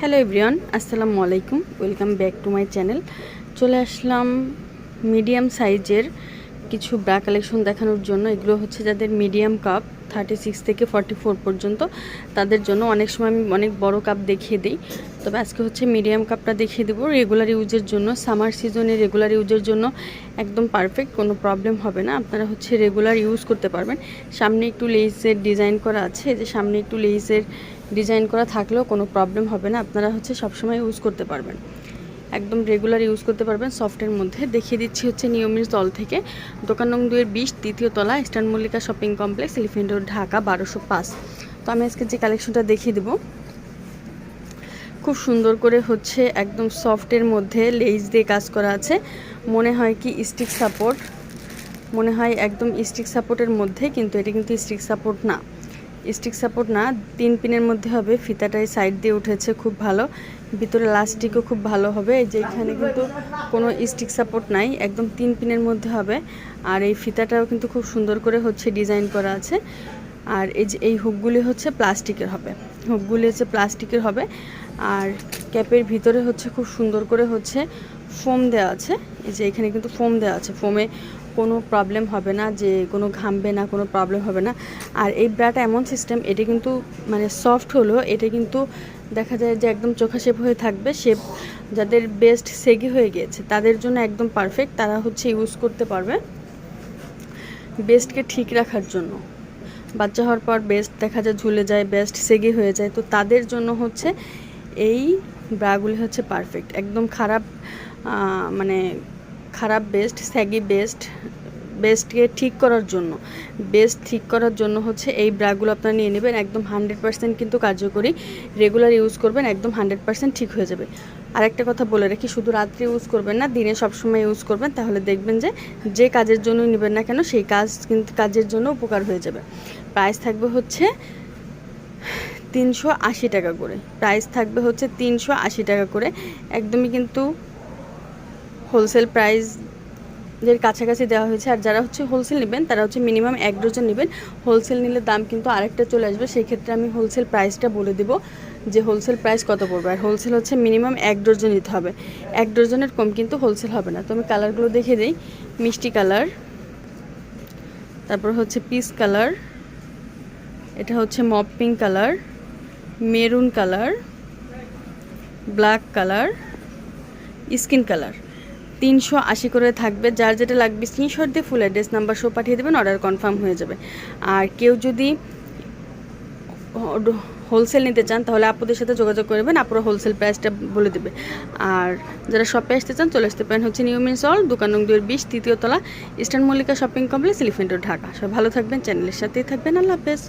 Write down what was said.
Hello everyone আসসালামু আলাইকুম welcome back to my channel চলে আসলাম মিডিয়াম সাইজের কিছু ব্রা কালেকশন দেখানোর জন্য। এগুলো হচ্ছে যাদের মিডিয়াম কাপ থার্টি সিক্স থেকে ফর্টি ফোর পর্যন্ত। তাদের জন্য অনেক সময় আমি অনেক বড় কাপ দেখিয়ে দিই। তবে আজকে হচ্ছে মিডিয়াম কাপটা দেখিয়ে দেবো। রেগুলার ইউজের জন্য সামার সিজনে রেগুলার ইউজের জন্য একদম পারফেক্ট কোনো প্রবলেম হবে না। আপনারা হচ্ছে রেগুলার ইউজ করতে পারবেন। সামনে একটু লেসের ডিজাইন করা আছে। যে সামনে একটু লেসের ডিজাইন করা থাকলেও কোনো প্রবলেম হবে না। আপনারা হচ্ছে সবসময় ইউজ করতে পারবেন। একদম রেগুলার ইউজ করতে পারবেন। সফটের মধ্যে দেখিয়ে দিচ্ছি হচ্ছে নিয়মিত তল থেকে। দোকান নং দুয়ের বিশ দ্বিতীয় তলা Eastern Mallika Shopping Complex Elephant Road Dhaka বারোশো পাঁচ। তো আমি আজকে যে কালেকশনটা দেখিয়ে দেবো, খুব সুন্দর করে হচ্ছে একদম সফটের মধ্যে লেজ দিয়ে কাজ করা আছে। মনে হয় কি স্টিক সাপোর্ট মনে হয় একদম স্টিক সাপোর্টের মধ্যে, কিন্তু এটা কিন্তু স্টিক সাপোর্ট না। স্টিক সাপোর্ট না, তিন পিনের মধ্যে হবে। ফিতাটাই সাইড দিয়ে উঠেছে খুব ভালো। ভিতরে লাস্টিকও খুব ভালো হবে। যেখানে কিন্তু কোনো স্টিক সাপোর্ট নাই, একদম তিন পিনের মধ্যে হবে। আর এই ফিতাটাও কিন্তু খুব সুন্দর করে হচ্ছে ডিজাইন করা আছে। আর এই যে, এই হুকগুলি হচ্ছে প্লাস্টিকের হবে। হুকগুলি হচ্ছে প্লাস্টিকের হবে। আর ক্যাপের ভিতরে হচ্ছে খুব সুন্দর করে হচ্ছে ফোম দেওয়া আছে। এই যে, এখানে কিন্তু ফোম দেওয়া আছে। ফোমে কোনো প্রবলেম হবে না, যে কোনো ঘামবে না, কোনো প্রবলেম হবে না। আর এই ব্রাটা এমন সিস্টেম এটা কিন্তু মানে সফট হলো এটা কিন্তু দেখা যায় যে একদম চোখা শেপ হয়ে থাকবে। শেপ যাদের বেস্ট সেগি হয়ে গিয়েছে, তাদের জন্য একদম পারফেক্ট তারা হচ্ছে ইউজ করতে পারবে বেস্টকে ঠিক রাখার জন্য। বাচ্চা হওয়ার পর বেস্ট দেখা যায়, ঝুলে যায় বেস্ট সেগি হয়ে যায়। তো তাদের জন্য হচ্ছে এই ব্রাগুলি হচ্ছে পারফেক্ট একদম খারাপ মানে খারাপ বেস্ট স্যাগি বেস্ট বেস্টকে ঠিক করার জন্য। বেস্ট ঠিক করার জন্য হচ্ছে এই ব্রাগুলো আপনারা নিয়ে নেবেন। একদম হান্ড্রেড পার্সেন্ট কিন্তু কার্যকরী। রেগুলার ইউজ করবেন, একদম হান্ড্রেড পার্সেন্ট ঠিক হয়ে যাবে। আরেকটা কথা বলে রাখি, শুধু রাত্রে ইউজ করবেন না, দিনে সবসময় ইউজ করবেন, তাহলে দেখবেন যে যে কাজের জন্য নেবেন না কেন, সেই কাজ কিন্তু কাজের জন্য উপকার হয়ে যাবে। প্রাইস থাকবে হচ্ছে তিনশো আশি টাকা করে। প্রাইস থাকবে হচ্ছে তিনশো আশি টাকা করে। একদমই কিন্তু হোলসেল প্রাইস এর কাছাকাছি দেওয়া হয়েছে। আর যারা হচ্ছে হোলসেল নেবেন, তারা হচ্ছে মিনিমাম এক ডজন নেবেন। হোলসেল নিলে দাম কিন্তু আরেকটা চলে আসবে। সেই ক্ষেত্রে আমি হোলসেল প্রাইসটা বলে দিব যে হোলসেল প্রাইস কত পড়বে। আর হোলসেল হচ্ছে মিনিমাম এক ডজন নিতে হবে। এক ডজনের কম কিন্তু হোলসেল হবে না। তো আমি কালারগুলো দেখে দিই। মিষ্টি কালার তারপর হচ্ছে পিস কালার এটা হচ্ছে mop pink colour, maroon colour, black colour, skin colour. তিনশো আশি করে থাকবে, যার যেটা লাগবে স্ক্রিনশট দিয়ে ফুল অ্যাড্রেস নাম্বার সব পাঠিয়ে দেবেন অর্ডার কনফার্ম হয়ে যাবে। আর কেউ যদি হোলসেল নিতে চান, তাহলে আপুদের সাথে যোগাযোগ করবেন আপুরা হোলসেল প্রাইসটা বলে দেবে। আর যারা শপে আসতে চান, চলে আসতে পারেন হচ্ছে নিউ মিন সল দোকান নং দুয়ের বিশ, তৃতীয় তলা Eastern Mallika Shopping Complex Elephant Dhaka. সব ভালো থাকবেন চ্যানেলের সাথেই থাকবেন, আল্লাহ হাফেজ।